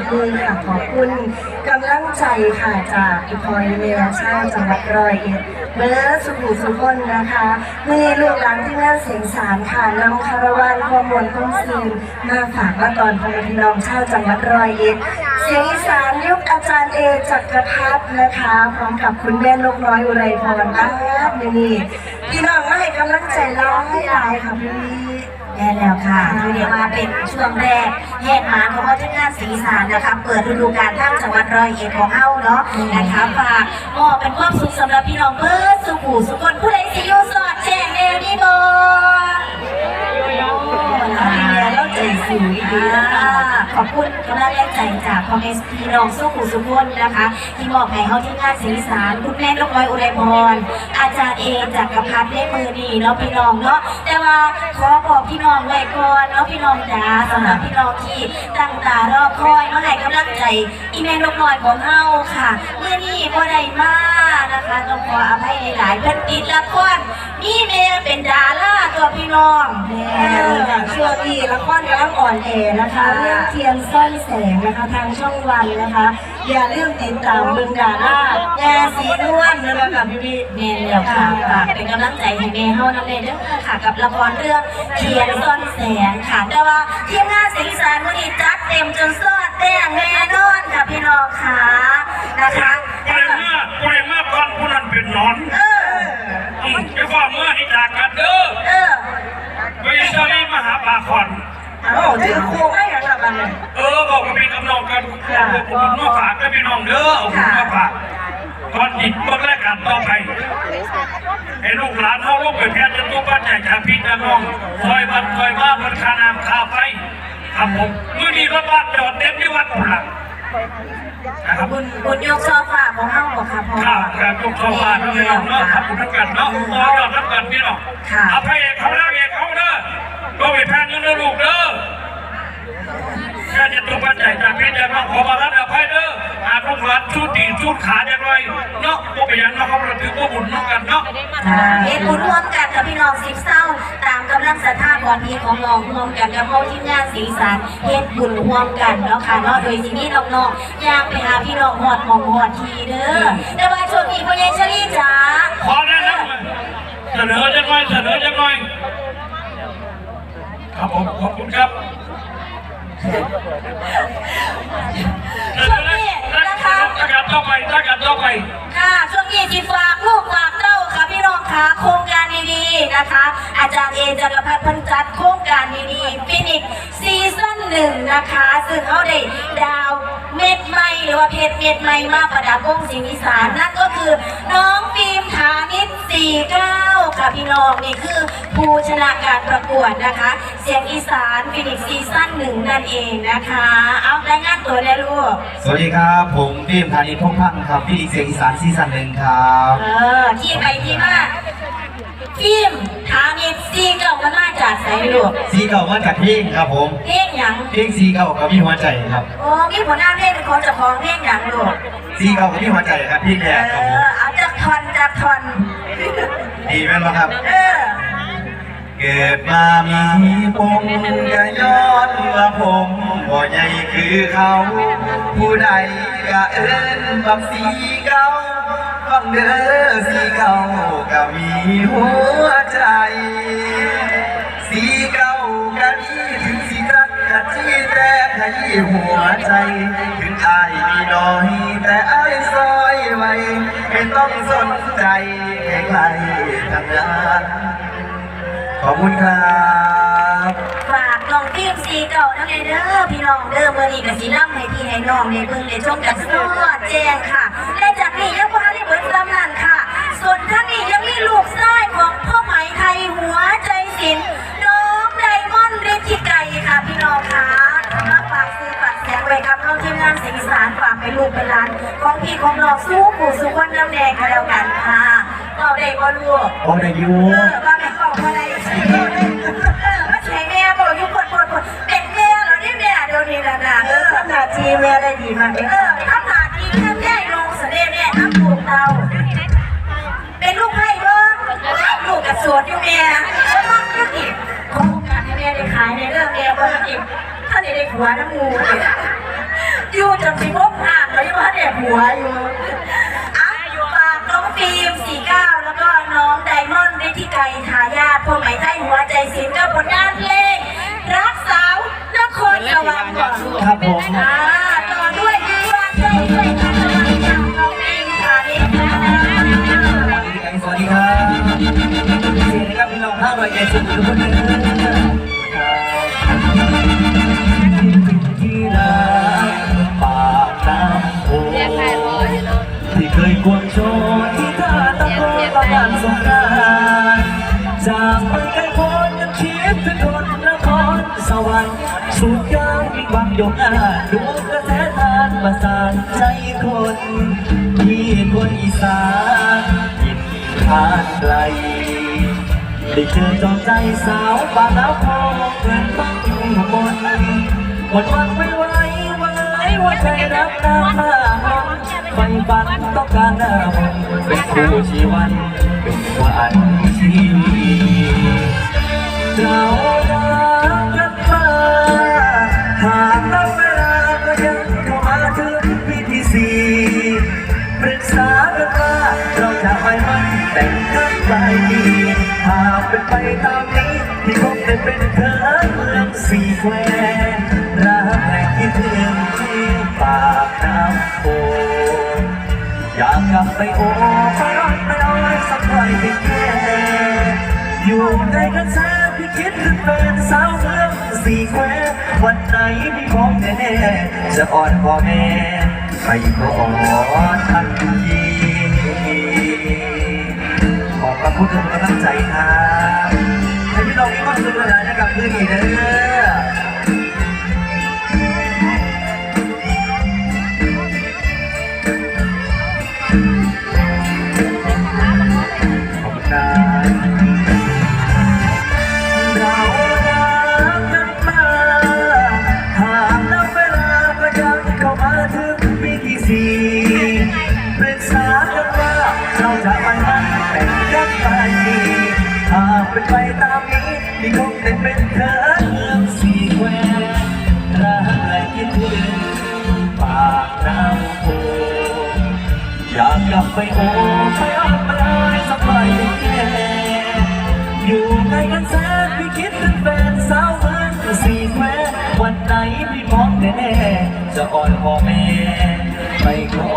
บมือค่ะขอบคุณกำลังใจค่ะจากอีพอยเมียชาจังหวัดร้อยเอ็ดเบอร์สุขุสุขนนะคะมีลูกหลานที่งาเสียงสารค่ะนำคาราวานข้อมูลข้อมูลมาฝากมาตอนพ่อแม่พี่น้องชาวจังหวัดร้อยเอ็ดเสียงอีสานยุคอาจารย์เอจักรพัฒน์นะคะ พร้อมกับคุณแม่นกน้อยอุไรพรบ้านนี่พี่น้องมาให้กำลังใจร้ายหลายค่ะพี่ แน่แล้วค่ะดูเรียกว่าเป็นช่วงแรกแหกมาของวัฒนงานสีสันนะคะเปิดฤดูกาลทั้งจังหวัดร้อยเอ็ดของเฮาเนาะนะคะฝากมอบเป็นความสุขสำหรับพี่น้องเบิร์ดสุขูสุขคนผู้ใดสิอยู่สอดแจ้งเดนี่บอ พี่แม่ เราใจสูงดีนะคะขอบคุณกำลังแรงใจจากพ่อแม่พี่น้องสุขุสุขนนะคะ ที่มอบให้เฮาที่งานสีสานคุณแม่ลูกน้อยอุไรพรอาจารย์เอจากกระพัฒน์เล่มือนีเนาะพี่น้องเนาะแต่ว่าขอบอกพี่น้องไว้ก่อนเนาะพี่น้องจ๋าสำหรับพี่น้องที่ตั้งตารอคอยมาให้กำลังใจอีแม่ลูกน้อยของเฮาค่ะเมื่อนี้บ่ได้มา นะคะต้องขออภัยหลายๆเพิ่นติดละครมีแม่เป็นดาราตัวพี่น้องแม่ค่ะช่วงนี้ละครกำลังอ่อนแอนะคะ เรื่องเทียนซ่อนแสงนะคะทางช่องวันนะคะ อย่าลืมติดตามบึงดาราแง่สีนวลนะคะพี่พี่แม่นแล้วค่ะฝากเป็นกำลังใจให้แม่เฮานำเด้อค่ะ กับละครเรื่องเทียนซ่อนแสงค่ะแต่ว่าทีมงานสิงสารมื้อนี้จัดเต็มจนซอดแต้งแน่นอนค่ะพี่น้องค่ะนะคะ เป็นหนอนเอออืมไอ้ความเมื่อให้จากกันเด้อเออไปเจ้านี่มาหาปลาคอนโอ้ถือครูให้อย่างละบันเลยเออบอกกับพี่กับน้องกันผมมาฝากกับพี่น้องเด้อเอาผมมาฝากตอนจิตเมื่อแรกกันต่อไปไอ้ลูกหลานเขาลูกไปแพทย์จะตู้บ้านใหญ่จากพี่กับน้องคอยบันคอยมาบนคาน้ำคาไฟครับผมเมื่อนี้รถบ้านจอดเต็มที่วัดผมละนะครับบุญบุญยกโซฟา ของเฮาบ่ค่ะพ่อข้าวการทุกชาวบ้านพี่น้องเนาะทำบุญทั้งกันเนาะมอยอดทั้งกันพี่น้องเอาไปเอกเขาแล้วเอกเขาเด้อก็ไปแพงเงินลูกเด้อแค่จะตุ้ปัจจัยจากพี่จะน้องขอมารับอภัยเด้อ อาลูกหลานชุดตีชุดขาอย่างไรเนาะพวกไปยังเนาะเขาเราถือว่าบุญน้องกันเนาะเฮ็ดบุญร่วมกันกับพี่น้องสิบเศร้าตามกำลังศรัทธาความพีของน้องร่วมกันกับเฮาทีมงานสีสันเฮ็ดบุญร่วมกันเนาะค่ะเนาะโดยที่นี่น้องๆย่างไปหาพี่น้องหอดหมองหอดทีเด้อแต่ว่าช่วงนี้พ่อใหญ่เชอรี่จ๋าขอได้แล้วเสนอจังหน่อยเสนอจังหน่อยครับผมขอบคุณครับ ต่อไปถ้าการต่อไป ค่ะ ช่วงนี้ที่ฝากลูกฝากเต้าค่ะพี่น้องค่ะโครงการดีๆนะคะ อาจารย์เอจักรพัฒน์พันจัดโครงการดีๆฟินิกซีซั่นหนึ่งนะคะ ซึ่งเขาได้ดาวเม็ดไม่หรือว่าเพชรเม็ดไม่มาประดับวงสิงอีสานนั่นก็คือ ผู้ชนะการประกวดนะคะ เสียงอีสานฟินิกซีซั่นหนึ่งนั่นเองนะคะ เอารายงานตัวได้ลูกสวัสดีครับ ผมฟิล์มธานิตพงษ์พันธ์ครับพี่ดิกเสียงอีสานซีซั่นหนึ่งครับเออที่ไปที่มาฟิล์มทางนี้ซีเก่ามันมาจากไสลูกซีเก่ามาจากเพลงครับผมเพลงหยังเพลงซีเก่ากับมีหัวใจครับโอ้มีผลงานเพลงเป็นของเจ้าของเพลงหยังลูกซีเก่ากับมีหัวใจครับเพลงแรเอกครับผมอเอาจากทอนจากทอนดีไหมล่ะครับ เออ เกิดมามีปมก็ย้อนว่าผมบ่ใหญ่คือเขา ผู้ใดก็เอิ้นบักสีเก่าฟังเด้อสีเก่าก็มีหัวใจ สีเก่าก็ดีถึงสีรักกะที่แต่ให้หัวใจ ถึงอายมีน้อยแต่อายซอยไว้ ไม่ต้องสนใจใครๆทั้งนั้น ขอบคุณครับฝากน้องฟิล์มซีเก่านั่นเอเด้อพี่น้องเด้อเมื่อนี้กับสีล่ำให้พี่ให้น้องในเบิ่งในช่วงกันสอดแจ้งค่ะ และจากนี้ยังพาได้เบิดลำนันค่ะ ส่วนท่านนี้ยังมีลูกชายของพ่อไหมไทยหัวใจศิลป์น้องไดมอนด์ฤทธิไกรค่ะพี่น้องค่ะมาฝากซื้อฝากแสงไว้กับเข้าทีมงานสิงสารฝากไปลูกไปหลาน ของพี่ของน้องสู้ปู่สุวรรณน้ำแดงกันแล้วกันค่ะ เราได้บ่ลูกโอ้ได้อยูเออว่าแม่บอกว่าอะไรเออว่าใช่แม่บอกอยู่ปวดปวดปวดเป็นแม่เหรอนี่แม่เดี๋ยวนี้นะนะเอเอออทำหน้าที่แม่ได้ดีมากเลยเออทำหาทีทำได้ลงเสด็จแม่น้ำปลูกเตาเป็นลูกไพ่เบิ้งลูกกับสวนอยู่แม่ร้องยุติโครงการให้แม่ได้ขายในเรื่องแม่ว่าอีกท่านได้ได้หัวน้ำงูเนี่ยจนสิบกอ่านเลยว่าเด็กหัวอยู่ ที่ไกลทายาทพ่อไหมไทยหัวใจศิลป์กับผลงานเพลงรักสาวนครสวรรค์ก่อนครับผมอ่าต่อด้วยวางใจด้วยกันสวัสดีค่ะน้องค่ะนี่ค่ะสวัสดีครับเสียนะครับพี่น้องข้าวรอยใหญ่สุดทุกคน สุดยอดมีความยงอาจดวงกระแสทานประสานใจคนที่คนอีสานยินทานไกลได้เจอจอมใจสาวบานแล้วพองเงินต้องบนหมดวันไม่ไหววันไหนว่าใจรักน้ำมาไฟฝันต้องการหน้ามนเป็นคู่ชีวันเป็นวานชีวีเรา งกันปลายปีหากเป็นไปตามนี้ที่คงได้เป็นเธอเมืองสี่แควรักแห่งคิดถึงที่ปากน้ำโพอยากกลับไปโอ้ไปร้อนไปเอาไว้สักหน่อยเพียงแค่อยู่ในกระแสที่คิดถึงเป็นสาวเมืองสี่แคววันไหนมีของแน่ๆจะอ่อนพ่อแม่ไปก็อ่อนทั ทุกคนกำลังใจครับให้พี่น้องมีความสุขหลายๆนะครับคืนนี้เด้อ กลับไปโอ้ไปอ้อนไปอ้ายสักหน่อยแค่อยู่ในกันแสนพี่คิดถึงแฟนสาวเมืองสี่แคววันไหนพี่พร้อมแน่จะอ่อนพ่อแม่ไปกอ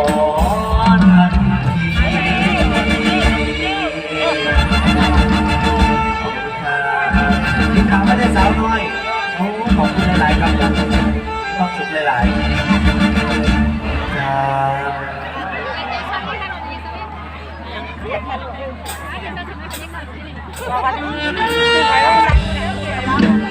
นทันทีขอบคุณครับที่ถามไม่ได้สาวน้อยโอ้ขอบคุณหลายๆครับความสุขหลายๆครับ วันนี้